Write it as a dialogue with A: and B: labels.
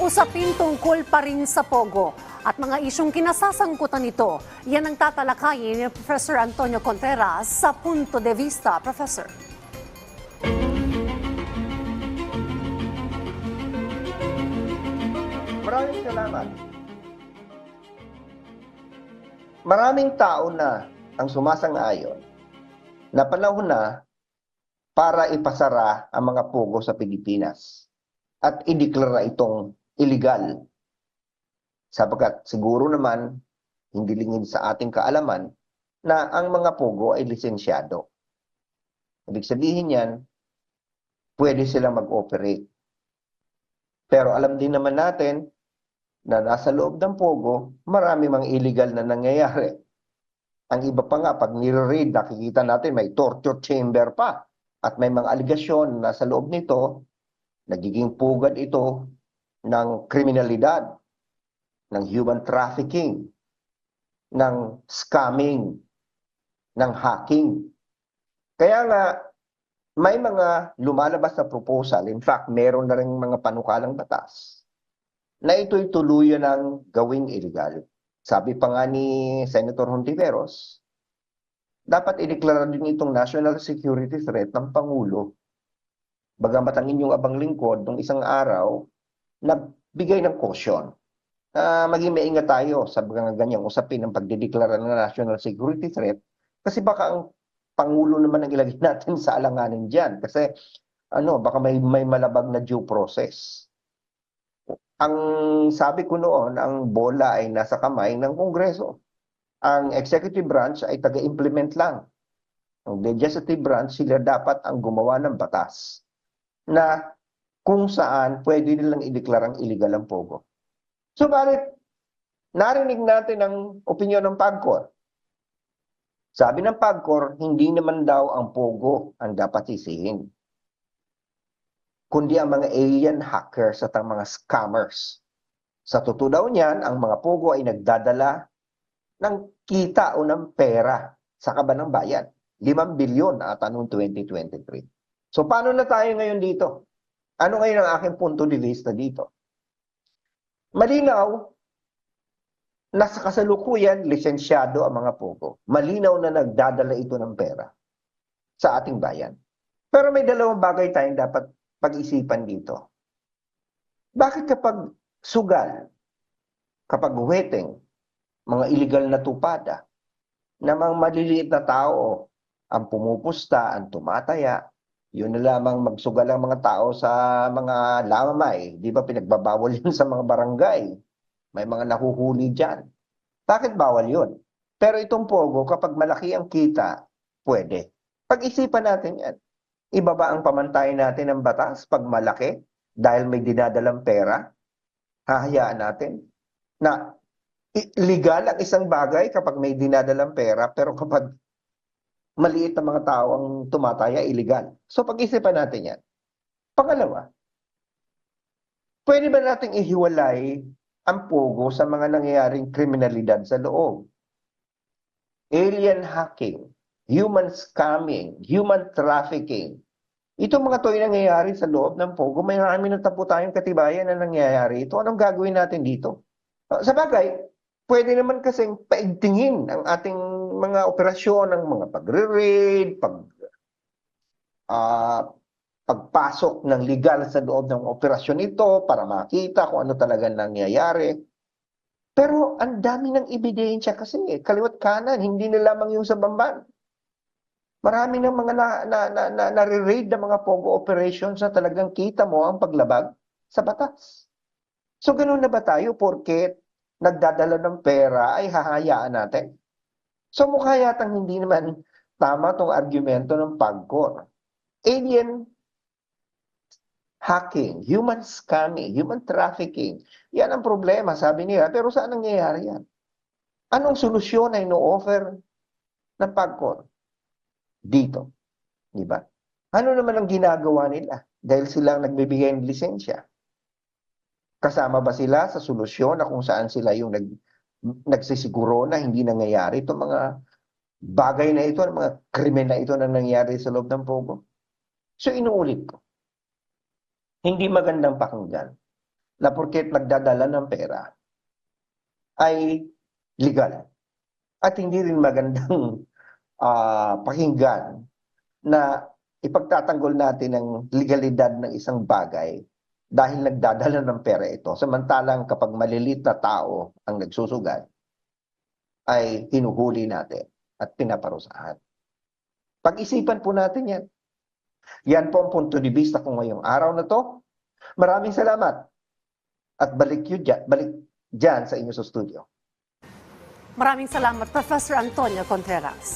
A: Usapin tungkol pa rin sa Pogo at mga isyong kinasasangkutan nito. Yan ang tatalakayin ni Professor Antonio Contreras sa Punto de Vista. Professor.
B: Maraming salamat. Maraming tao na ang sumasang-ayon na panahon na para ipasara ang mga pugo sa Pilipinas at ideklara itong illegal. Sapagkat siguro naman hindi lingid sa ating kaalaman na ang mga pugo ay lisensyado. Ibig sabihin yan, pwede silang mag-operate. Pero alam din naman natin na nasa loob ng Pogo, marami mga illegal na nangyayari. Ang iba pa nga, pag nire-raid, nakikita natin may torture chamber pa. At may mga aligasyon na sa loob nito, nagiging pugad ito ng kriminalidad, ng human trafficking, ng scamming, ng hacking. Kaya nga, may mga lumalabas na proposal, in fact, meron na rin mga panukalang batas, na ito'y tuluyan ng gawing illegal. Sabi pa nga ni Senator Hontiveros, dapat ideklara din itong national security threat ng Pangulo. Bagamat ang inyong abang lingkod nung isang araw, nagbigay ng caution. na maging maingat tayo sa mga ganyang usapin ng pagdideklara ng national security threat kasi baka ang Pangulo naman ang ilagay natin sa alanganin dyan. Kasi ano, baka may, may malabag na due process. Ang sabi ko noon, ang bola ay nasa kamay ng Kongreso. Ang executive branch ay taga-implement lang. Ang legislative branch, sila dapat ang gumawa ng batas na kung saan pwede nilang ideklarang illegal ang pogo. So, bakit narinig natin ang opinion ng PAGCOR? Sabi ng PAGCOR, hindi naman daw ang pogo ang dapat sisihin kundi ang mga alien hackers at ang mga scammers. Sa totoo daw niyan, ang mga pogo ay nagdadala ng kita o ng pera sa kaban ng bayan. 5 bilyon ata noong 2023. So paano na tayo ngayon dito? Ano ngayon ang aking punto de vista dito? Malinaw, nasa kasalukuyan, lisensyado ang mga pogo. Malinaw na nagdadala ito ng pera sa ating bayan. Pero may dalawang bagay tayong dapat pag-isipan dito. Bakit kapag sugal, kapag weteng, mga illegal na tupada, na mga maliliit na tao ang pumupusta, ang tumataya, yun na lamang magsugal ang mga tao sa mga lamay. Di ba pinagbabawal yun sa mga barangay? May mga nahuhuli dyan. Bakit bawal yun? Pero itong pogo, kapag malaki ang kita, pwede. Pag-isipan natin yan ibaba ang pamantayan natin ng batas pag malaki dahil may dinadalang pera, hahayaan natin na legal ang isang bagay kapag may dinadalang pera, pero kapag maliit na mga tao ang tumataya, illegal. So pag-isipan natin yan. Pangalawa, pwede ba nating ihiwalay ang pogo sa mga nangyayaring kriminalidad sa loob? Alien hacking, human scamming, human trafficking. Itong mga to ay nangyayari sa loob ng Pogo. May marami na tapo tayong katibayan na nangyayari ito. Anong gagawin natin dito? Uh, Sa bagay, pwede naman kasing paigtingin ang ating mga operasyon ng mga pagre-raid, pag, ah, pagpasok ng legal sa loob ng operasyon ito para makita kung ano talaga nangyayari. Pero ang dami ng ebidensya kasi eh, kaliwat kanan, hindi na lamang yung sa Bamban. Marami ng mga na, na, na, na, nare-raid ng mga POGO operations na talagang kita mo ang paglabag sa batas. So ganoon na ba tayo porket nagdadala ng pera ay hahayaan natin? So mukha yatang hindi naman tama tong argumento ng PAGCOR. Alien hacking, human scamming, human trafficking, yan ang problema, sabi nila. Pero saan nangyayari yan? Anong solusyon ay no-offer ng PAGCOR? Dito. Di ba? Ano naman ang ginagawa nila? Dahil sila ang nagbibigay ng lisensya. Kasama ba sila sa solusyon na kung saan sila yung nag, nagsisiguro na hindi nangyayari itong mga bagay na ito, mga krimen na ito na nangyayari sa loob ng Pogo? So inuulit ko. Hindi magandang pakinggan na porket nagdadala ng pera ay legal. At hindi rin magandang ah, pakinggan na ipagtatanggol natin ang legalidad ng isang bagay dahil nagdadala ng pera ito. Samantalang kapag malilit na tao ang nagsusugat, ay hinuhuli natin at pinaparusahan. Pag-isipan po natin yan. Yan po ang punto de vista ko ngayong araw na to. Maraming salamat. At balik yun dyan, balik dyan sa inyo sa studio.
A: Maraming salamat, Professor Antonio Contreras.